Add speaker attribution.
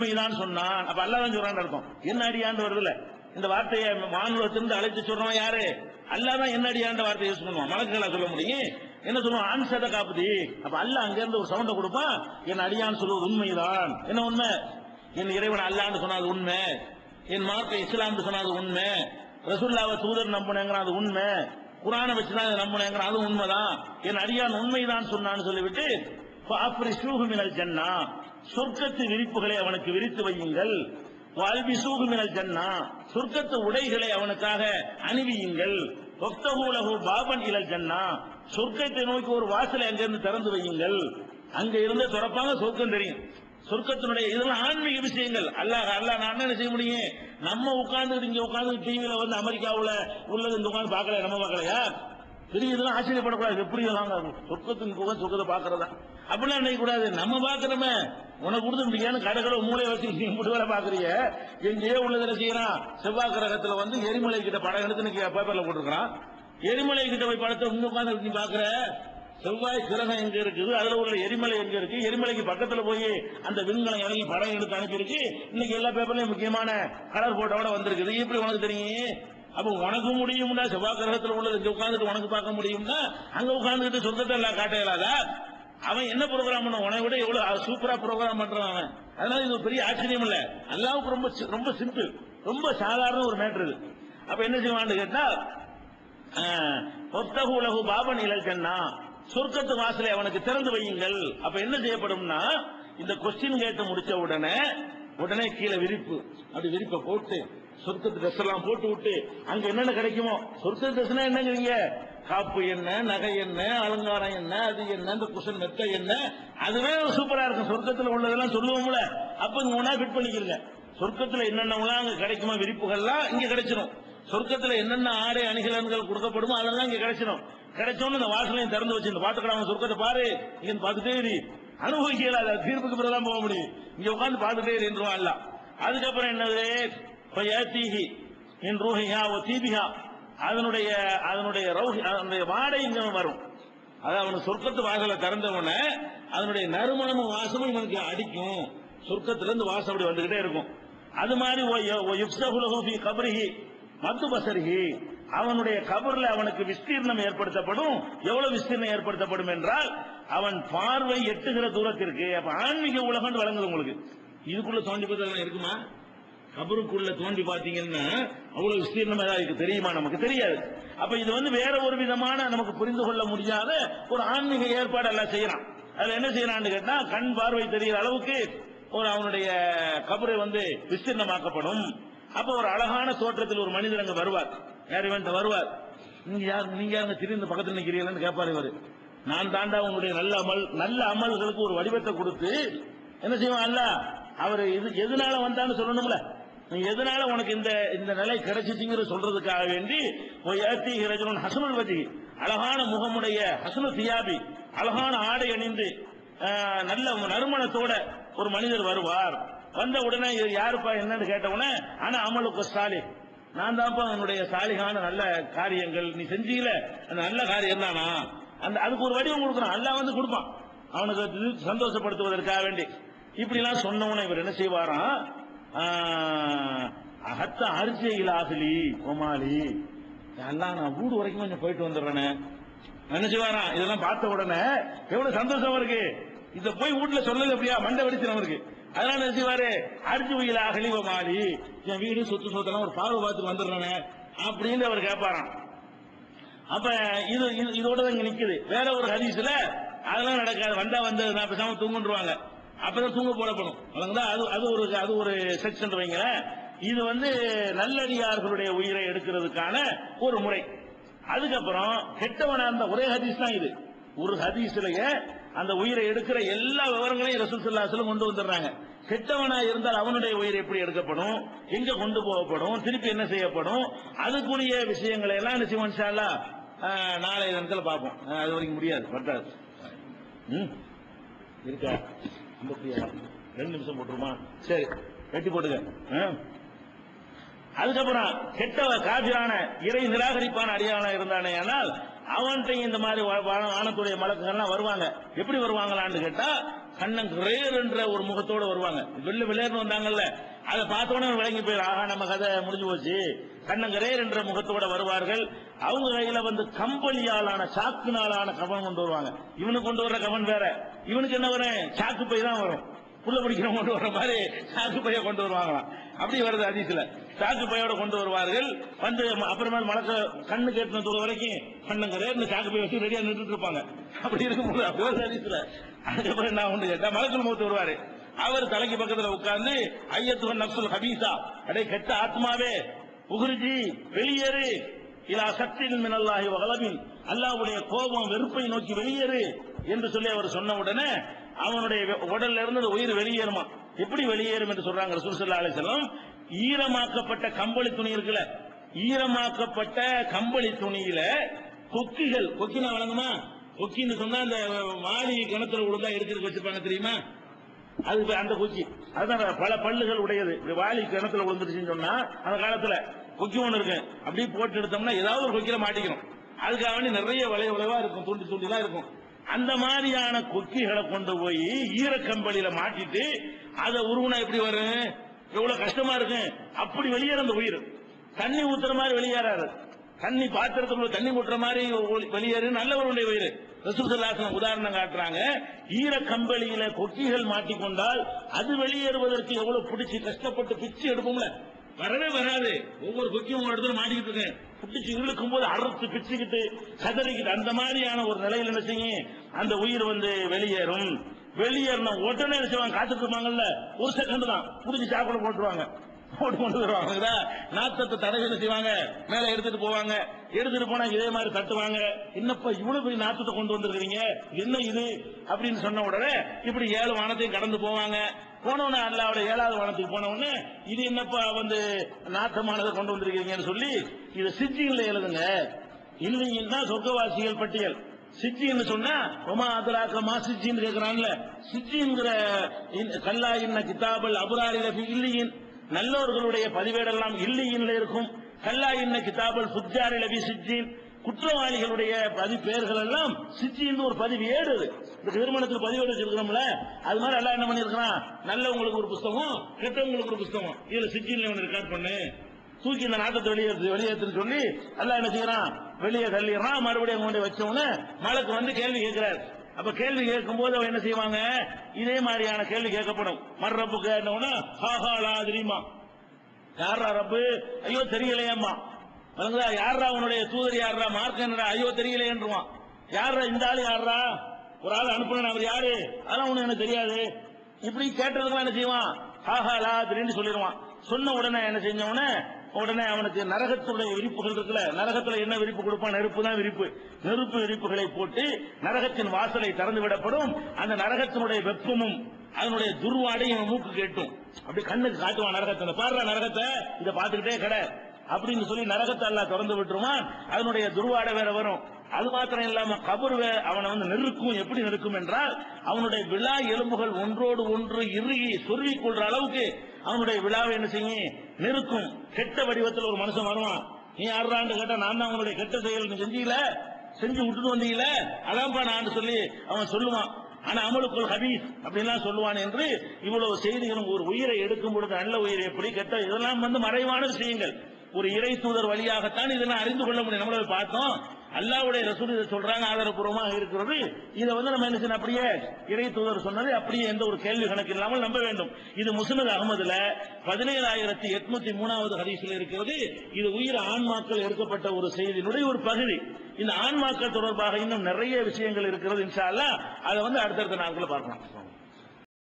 Speaker 1: உண்மைதான் சொன்னான். அப்ப அல்லாஹ் தான் சொல்றான்னு அர்த்தம். என்ன அடியாண்டு வருதுல? இந்த வார்த்தையை மாநிலத்திலிருந்து அழைத்து சொல்றோம் யாரு? அல்லாதான் என்ன அடியாண்ட வார்த்தை யூஸ் பண்ணுவான். மலக்குகளா சொல்ல முடியும்? என்ன சொல்லுவான்? ஆன்சத காப்பதி அப்ப அல்ல அங்க இருந்து ஒரு சவுண்ட கொடுப்பான். என் அடியான் சொல்லுவது உண்மைதான். என்ன உண்மை? என் இறைவன் அல்லான்னு சொன்னது உண்மை. என் மார்க்கை இஸ்லாம்னு சொன்னது உண்மை. ரசுல்லாவை தூதர் நம்பினேங்கிற அது உண்மை. குரானை வச்சுதான் இதை நம்பினேங்கிற அது உண்மைதான். என் அடியான் உண்மைதான் சொன்னான்னு சொல்லிவிட்டு ஃபஅஃப்ரிஷூஹு மினல் ஜன்னா. சொர்க்கத்து விரிப்புகளை அவனுக்கு விரித்து வையுங்கள். வாழ்வி சூகுமினல் ஜன்னா. சொர்க்கத்து உடைகளை அவனுக்காக அணிவியுங்கள். ஒக்தகூலகு பாபன் இலல் ஜன்னா. சொர்க்கத்தை நோக்கி ஒரு வாசலை அங்கிருந்து திறந்து வையுங்கள். அங்க இருந்து திறப்பாங்க சொர்க்கம் தெரியும். சொர்க்கத்தினுடைய இதெல்லாம் ஆன்மீக விஷயங்கள். அல்லாஹ் அல்லாஹ் நான் என்ன செய்ய முடியும்? நம்ம உட்கார்ந்து இங்க உட்கார்ந்து டிவியில வந்து அமெரிக்காவுல உள்ளது இந்த உட்கார்ந்து பார்க்கல நம்ம பார்க்கலையா? பெரிய இதெல்லாம் ஆச்சரியப்படக்கூடாது. எப்படி வாங்க சொர்க்கத்தின் புகழ் சொர்க்கத்தை பாக்குறதா அப்படிலாம் நினைக்க கூடாது நம்ம பாக்குறோமே உனக்கு கொடுத்து முடியாது கடற்கரை மூளை வச்சு நீ இப்படி வேலை பாக்குறீங்க எங்கேயோ உள்ளதுல செய்யறான். செவ்வாய் கிரகத்துல வந்து எரிமலை கிட்ட படம் எடுத்து இன்னைக்கு பேப்பர்ல போட்டிருக்கான் எரிமலை கிட்ட போய் படத்தை இன்னும் உட்காந்து நீ பாக்குற செவ்வாய் கிரகம் எங்க இருக்குது? அதுல உள்ள எரிமலை எங்க இருக்கு? எரிமலைக்கு பக்கத்துல போய் அந்த விண்கலம் இறங்கி படம் எடுத்து அனுப்பியிருக்கு. இன்னைக்கு எல்லா பேப்பர்லயும் முக்கியமான கலர் போட்டோட வந்திருக்குது. இப்படி உனக்கு தெரியும்? அப்ப உனக்கு முடியும்னா செவ்வாய் கிரகத்தில் உள்ளது இங்க உட்காந்துட்டு உனக்கு பார்க்க முடியும்னா அங்க உட்காந்துக்கிட்டு சொந்தத்தை எல்லாம் காட்ட இயலாதா அவன் என்ன ப்ரோக்ராம் பண்ண உனக்கு விட எவ்வளவு சூப்பரா ப்ரோக்ராம் பண்றான் அவன். அதனால இது பெரிய ஆச்சரியம் இல்ல. அல்லாவுக்கு ரொம்ப சி- ரொம்ப சிம்பிள் ரொம்ப சாதாரண ஒரு மேட்ரு இது. அப்ப என்ன செய்வான்னு கேட்டா ஒத்தகு உலகு பாபன் இலக்கண்ணா சொர்க்கத்து வாசலை அவனுக்கு திறந்து வையுங்கள். அப்ப என்ன செய்யப்படும்னா இந்த கொஸ்டின் கேட்டு முடிச்ச உடனே உடனே கீழே விரிப்பு. அப்படி விரிப்பை போட்டு சொர்க்கத்து ட்ரெஸ் எல்லாம் போட்டு விட்டு அங்க என்னென்ன கிடைக்குமோ? சொர்க்க ட்ரெஸ்னா என்னங்கிறீங்க? காப்பு என்ன நகை என்ன அலங்காரம் என்ன அது என்ன இந்த குஷன் மெத்த என்ன? அதுவே சூப்பரா இருக்கும். சொர்க்கத்துல உள்ளதெல்லாம் சொல்லுவோம்ல. அப்ப இங்க ஒன்னா ஃபிட் பண்ணிக்கிறங்க. சொர்க்கத்துல என்னென்னலாம் அங்க கிடைக்குமா விரிப்புகள்லாம் இங்க கிடைச்சிடும் சொர்க்கத்துல என்னென்ன ஆடை அணிகலன்கள் கொடுக்கப்படுமோ அதெல்லாம் இங்க கிடைச்சிடும் கிடைச்சோன்னு இந்த வாசலையும் திறந்து வச்சு இந்த பாத்துக்கலாம் சொர்க்கத்தை பாரு இங்க பார்த்துட்டே இரு. அனுபவிக்கல அதை தீர்ப்புக்கு பிறகு தான் போக முடியும். இங்க உட்காந்து பார்த்துட்டே இருந்துருவான் அதுக்கப்புறம் என்னது? ஏத்தீகி என் ரூஹியா ஓ தீபிகா அதனுடைய அதனுடைய ரௌஹி அதனுடைய வாடை இங்க வரும். அது அவனுக்கு சொர்க்கத்து வாசலை திறந்தவன அதனுடைய நறுமணமும் வாசமும் இவனுக்கு அடிக்கும். சொர்க்கத்திலிருந்து வாசம் அப்படி வந்துகிட்டே இருக்கும். அது மாதிரி கபரிஹி ஓ மத்து பசரிஹி. அவனுடைய கபர்ல அவனுக்கு விஸ்தீர்ணம் ஏற்படுத்தப்படும். எவ்வளவு விஸ்தீர்ணம் ஏற்படுத்தப்படும் என்றால் அவன் பார்வை எட்டுகிற தூரத்திற்கு அப்ப ஆன்மீக உலகம் வழங்குது உங்களுக்கு. இதுக்குள்ள தோண்டி பார்த்ததெல்லாம் இருக்குமா? கபருக்குள்ள தோண்டி பாத்தீங்கன்னா அவ்வளவு விஸ்தீர்ணம் ஏதாவது இருக்கு தெரியுமா? நமக்கு தெரியாது. அப்ப இது வந்து வேற ஒரு விதமான நமக்கு புரிந்து கொள்ள முடியாத ஒரு ஆன்மீக ஏற்பாடு எல்லாம் செய்யறான். அதுல என்ன செய்யறான்னு கேட்டா கண் பார்வை தெரிகிற அளவுக்கு ஒரு அவனுடைய கபரை வந்து விஸ்தீர்ணமாக்கப்படும். அப்ப ஒரு அழகான தோற்றத்தில் ஒரு மனிதர் அங்க வருவார். யார் இவன்ட்ட வருவார். நீங்க யார் நீங்க யாருங்க திடீர்னு பக்கத்தில் நிக்கிறீங்கன்னு கேட்பாரு இவர். நான் தாண்டா உங்களுடைய நல்ல அமல் நல்ல அமல்களுக்கு ஒரு வடிவத்தை கொடுத்து என்ன செய்வான் அல்ல? அவர் இது எதனால வந்தான்னு சொல்லணும்ல? எதனால உனக்கு இந்த இந்த நிலை கிடைச்சிச்சுங்கிற சொல்றதுக்காக வேண்டி ஏத்தி ரஜுனன் ஹசனுல் வஜி. அழகான முகமுடைய ஹசனு தியாபி அழகான ஆடை அணிந்து நல்ல நறுமணத்தோட ஒரு மனிதர் வருவார். வந்த உடனே யாருப்பா என்னன்னு கேட்ட உடனே ஆனா அமலுக்கு ஸ்டாலின் நான் தான்ப்பா உன்னுடைய சாலிகான நல்ல காரியங்கள் நீ செஞ்சீல அந்த நல்ல காரியம் தானா? அந்த அதுக்கு ஒரு வடிவம் கொடுக்குறான். அல்லா வந்து கொடுப்பான். அவனுக்கு சந்தோஷப்படுத்துவதற்காக வேண்டி. இப்படி எல்லாம் சொன்னவன இவர் என்ன செய்வாராம்? அகத்த அரிசியில் ஆகலி கோமாளி. எல்லாம் நான் வீடு வரைக்கும் கொஞ்சம் போயிட்டு வந்துடுறேனே. நினைச்சு செய்வாராம் இதெல்லாம் பார்த்த உடனே எவ்வளவு சந்தோஷம் இருக்கு இத போய் வீட்டுல சொல்லல அப்படியா மண்டை வெடிச்சு அவருக்கு. அதனால நினைச்சுவாரு அரிசி வயல அகலி மாறி என் வீடு சொத்து சொத்தெல்லாம் ஒரு பார்வை பார்த்து வந்துடுறேனே அப்படின்னு அவர் கேட்பாராம். அப்ப இது இது- இதோட தான் இங்க நிக்குது. வேற ஒரு ஹதீஸ்ல அதெல்லாம் நடக்காது. வந்தா வந்து நான் பேசாம தூங்குன்றுவாங்க அப்பதான் தூங்க போடப்படும் வழங்குதா அது அது ஒரு அது ஒரு செக்ஷன் வைங்களேன். இது வந்து நல்லடியார்களுடைய உயிரை எடுக்கிறதுக்கான ஒரு முறை. அதுக்கப்புறம் கெட்டவனா இருந்த ஒரே ஹதீஸ் தான் இது. ஒரு ஹதீஸ்லயே அந்த உயிரை எடுக்கிற எல்லா விவரங்களையும் ரசூல் ஸல்லல்லாஹு கொண்டு வந்துடுறாங்க. கெட்டவனா இருந்தால் அவனுடைய உயிர் எப்படி எடுக்கப்படும்? எங்க கொண்டு போகப்படும்? திருப்பி என்ன செய்யப்படும்? அதுக்குரிய விஷயங்களை எல்லாம் என்ன செய்வோம் நாளைய தினத்துல பார்ப்போம். அது வரைக்கும் முடியாது பட்டாது ம்? இருக்கா. ரெண்டு நிமிஷம் போட்டுருமா? சரி வெட்டி போட்டுங்க ஆ. அதுக்கப்புறம் கெட்ட காபிரான இறை நிராகரிப்பான அடியானா இருந்தானே ஆனால் அவன்கிட்ட இந்த மாதிரி ஆனத்துடைய மலக்குகள்லாம் வருவாங்க. எப்படி வருவாங்களான்னு கேட்டா கண்ணன் கிரேர் என்ற ஒரு முகத்தோடு வருவாங்க. வெள்ள விளையாடுன்னு வந்தாங்கல்ல. அதை பார்த்தோன்னே விளங்கி போயிடும் ஆகா நம்ம கதை முடிஞ்சு போச்சு. கண்ணங்கரேர் என்ற முகத்தோட வருவார்கள். அவங்க கையில வந்து கம்பளியாலான சாக்குனாலான கவன் கொண்டு வருவாங்க. இவனு கொண்டு வர்ற கவன் வேற. இவனுக்கு என்ன வரும்? சாக்கு பை தான் வரும். புள்ள பிடிக்கிற கொண்டு வர மாதிரி சாக்கு பைய கொண்டு வருவாங்களாம். அப்படி வருது அதிசல சாக்கு பையோட கொண்டு வருவார்கள். வந்து அப்புறமேல் மலக்க கண்ணு கேட்டின தூரம் வரைக்கும் கண்ணங்கரேர்னு சாக்கு பைய வச்சு ரெடியா நின்றுட்டு இருப்பாங்க. அப்படி இருக்கும்போது அப்படி வருது அதிசல அதுக்கப்புறம் என்ன ஒண்ணு கேட்டா மலக்கல் மூத்து வருவாரு. அவர் தலைக்கு பக்கத்துல உட்கார்ந்து ஐயத்துவன் நப்சுல் ஹபீசா அடே கெட்ட ஆத்மாவே. உகுருஜி வெளியேறு. இலா சக்தியின் மினல்லாஹி வகலமின் அல்லாஹ்வுடைய கோபம் வெறுப்பை நோக்கி வெளியேறு. என்று சொல்லி அவர் சொன்ன உடனே அவனுடைய உடல்ல இருந்து அந்த உயிர் வெளியேறுமா? எப்படி வெளியேறும் என்று சொல்றாங்க ரசூல் ஸல்லல்லாஹு அலைஹி ஈரமாக்கப்பட்ட கம்பளி துணி இருக்குல்ல ஈரமாக்கப்பட்ட கம்பளி துணியில கொக்கிகள் கொக்கினா வழங்குமா? கொக்கின்னு சொன்னா அந்த மாளிகை கிணத்துல விழுந்தா எடுத்துட்டு வச்சிருப்பாங்க தெரியுமா? அது அந்த கொக்கி. அதுதான் பல பல்லுகள் உடையது. இந்த வாலி கிணத்துல விழுந்துருச்சுன்னு சொன்னா அந்த காலத்துல கொக்கி ஒண்ணு இருக்கு. அப்படியே போட்டு எடுத்தோம்னா ஏதாவது ஒரு கொக்கில மாட்டிக்கணும். அதுக்காக வேண்டி நிறைய வளைய வளைவா இருக்கும் தூண்டி தான் இருக்கும். அந்த மாதிரியான கொக்கிகளை கொண்டு போய் ஈரக்கம்பளியில மாட்டிட்டு அதை உருவனா எப்படி வரும்? எவ்வளவு கஷ்டமா இருக்கு அப்படி வெளியேற அந்த உயிர் தண்ணி ஊத்துற மாதிரி வெளியேறாது தண்ணி பாத்திரத்துக்குள்ள தண்ணி ஊற்றுற மாதிரி வெளியேறு நல்லவருடைய உயிர். ரசூலுல்லாஹி உதாரணம் காட்டுறாங்க. ஈர கம்பளியில கொக்கிகள் மாட்டிக்கொண்டால் அது வெளியேறுவதற்கு எவ்வளவு பிடிச்சி கஷ்டப்பட்டு பிச்சு எடுப்போம்ல? வரவே வராது. ஒவ்வொரு கொக்கியும் ஒரு இடத்துல மாட்டிக்கிட்டு இருக்கேன் பிடிச்சு இழுக்கும் போது அறுத்து பிச்சுக்கிட்டு கதறிக்கிட்டு அந்த மாதிரியான ஒரு நிலையில நினைச்சீங்க அந்த உயிர் வந்து வெளியேறும். வெளியேறின உடனே நினைச்சவங்க செய்வாங்க? காத்துட்டு இருப்பாங்கல்ல? ஒரு செகண்ட் தான். புடிச்சு சாப்பிட போட்டுருவாங்க. போட்டு கொண்டு வருவாங்க நாத்தத்தை தடவை என்ன செய்வாங்க மேல எடுத்துட்டு போவாங்க. எடுத்துட்டு போனா இதே மாதிரி தட்டுவாங்க. என்னப்பா இவ்வளவு பெரிய நாத்தத்தை கொண்டு வந்திருக்கீங்க என்ன இது? அப்படின்னு சொன்ன உடனே இப்படி ஏழு வானத்தையும் கடந்து போவாங்க. போனவன அல்லாவோட ஏழாவது வானத்துக்கு போனவொடனே இது என்னப்பா வந்து நாத்தமானதை கொண்டு வந்திருக்கிறீங்கன்னு சொல்லி இதை சிஜியில் எழுதுங்க. இல்லைங்கன்னா சொர்க்கவாசிகள் பட்டியல். சிஜின்னு சொன்னா ஒமா அதுராக்கமா சிஜின்னு கேக்குறான்ல. சிஜிங்கிற இந்த- கல்லா இன்ன கிதாபல் அபுராரில இல்லையின் நல்லவர்களுடைய பதிவேடெல்லாம் இல்லியின்ல இருக்கும். கல்லா இன்ன கிதாபல் ஃபுஜாரில லபி சிஜின் குற்றவாளிகளுடைய பதி பெயர்கள் எல்லாம் சிஜின்னு ஒரு பதிவு ஏடு இந்த திருமணத்துக்கு பதிவேடு வச்சிருக்கிறோம்ல அது மாதிரி எல்லாம் என்ன பண்ணிருக்கான் நல்லவங்களுக்கு ஒரு புஸ்தகம் கெட்டவங்களுக்கு ஒரு புஸ்தகம். இதுல சிஜின்ல ஒன்று ரெக்கார்ட் பண்ணு. தூக்கி இந்த நாட்டத்தை வெளியேற்று வெளியேற்றுன்னு சொல்லி எல்லாம் என்ன செய்யறான்? வெளியே தள்ளிடுறான். மறுபடியும் கொண்டு வச்சவன மலக்கு வந்து கேள்வி கேட்கிறார். அப்ப கேள்வி கேட்கும் போது அவன் என்ன செய்வாங்க? இதே மாதிரியான கேள்வி கேட்கப்படும். மர்ரப்பு என்ன ஹாஹா லா தெரியுமா. யாரா ரப்பு? ஐயோ தெரியலையம்மா. வழங்குதா யாரா உன்னுடைய தூதர் யாரா மார்க் என்னடா? ஐயோ தெரியலையன்றுவான். யாரா இந்த ஆள் யாரா ஒரு ஆள் அனுப்புன அவர் யாரு? அதெல்லாம் ஒண்ணு எனக்கு தெரியாது. இப்படி கேட்டதுக்கெல்லாம் என்ன செய்வான்? ஹாஹா லா திடீர்னு சொல்லிடுவான். சொன்ன உடனே என்ன செஞ்ச உடனே உடனே அவனுக்கு நரகத்துடைய விரிப்புகள் இருக்குல்ல நரகத்துல என்ன விரிப்பு கொடுப்பான்? நெருப்பு தான் விரிப்பு. நெருப்பு விரிப்புகளை போட்டு நரகத்தின் வாசலை திறந்து விடப்படும். அந்த நரகத்தினுடைய வெப்பமும் அதனுடைய துர்வாடையும் மூக்கு கேட்டும். அப்படி கண்ணுக்கு காட்டுவான் நரகத்தை பாடுற நரகத்தை இதை பார்த்துக்கிட்டே கடை. அப்படின்னு சொல்லி நரகத்தை எல்லாம் திறந்து விட்டுருவான். அதனுடைய துர்வாடை வேற வரும். அது மாத்திரம் இல்லாம கபர் அவனை வந்து நெருக்கும். எப்படி நெருக்கும் என்றால் அவனுடைய விழா எலும்புகள் ஒன்றோடு ஒன்று இறுகி சொருகி கொள்ற அளவுக்கு அவனுடைய விழாவை என்ன செய்யும்? நெருக்கும் கெட்ட வடிவத்தில் ஒரு மனுஷன் வருவான். நீ யாருடான்னு கேட்டா நான் தான் உன்னுடைய கெட்ட செயல் நீ செஞ்சீல? செஞ்சு விட்டுட்டு வந்தீங்கல அதான்ப்பா நான் சொல்லி அவன் சொல்லுவான். ஆனா அமலுக்குள் ஹபீஸ் அப்படின்லாம் சொல்லுவான் என்று இவ்வளவு செய்திகளும் ஒரு உயிரை எடுக்கும் பொழுது நல்ல உயிரை எப்படி? கெட்ட இதெல்லாம் வந்து மறைவான விஷயங்கள். ஒரு இறை தூதர் வழியாகத்தான் இதெல்லாம் அறிந்து கொள்ள முடியும். நம்மள பார்த்தோம். அல்லாவுடைய ரசூல் இதை சொல்றாங்க ஆதாரப்பூர்வமாக இருக்கிறது. இதை வந்து நம்ம என்ன செய்யணும்? அப்படியே இறை தூதர் சொன்னது அப்படியே எந்த ஒரு கேள்வி கணக்கு இல்லாமல் நம்ப வேண்டும். இது முஸ்னத் அகமதுல பதினேழாயிரத்தி எட்நூத்தி மூணாவது ஹரிசில் இருக்கிறது. இது உயிர் ஆன்மாக்கள் எடுக்கப்பட்ட ஒரு செய்தியினுடைய ஒரு பகுதி. இந்த ஆன்மாக்கள் தொடர்பாக இன்னும் நிறைய விஷயங்கள் இருக்கிறது இன்ஷா அல்லாஹ். அதை வந்து அடுத்தடுத்த நாட்களில் பார்க்கலாம்.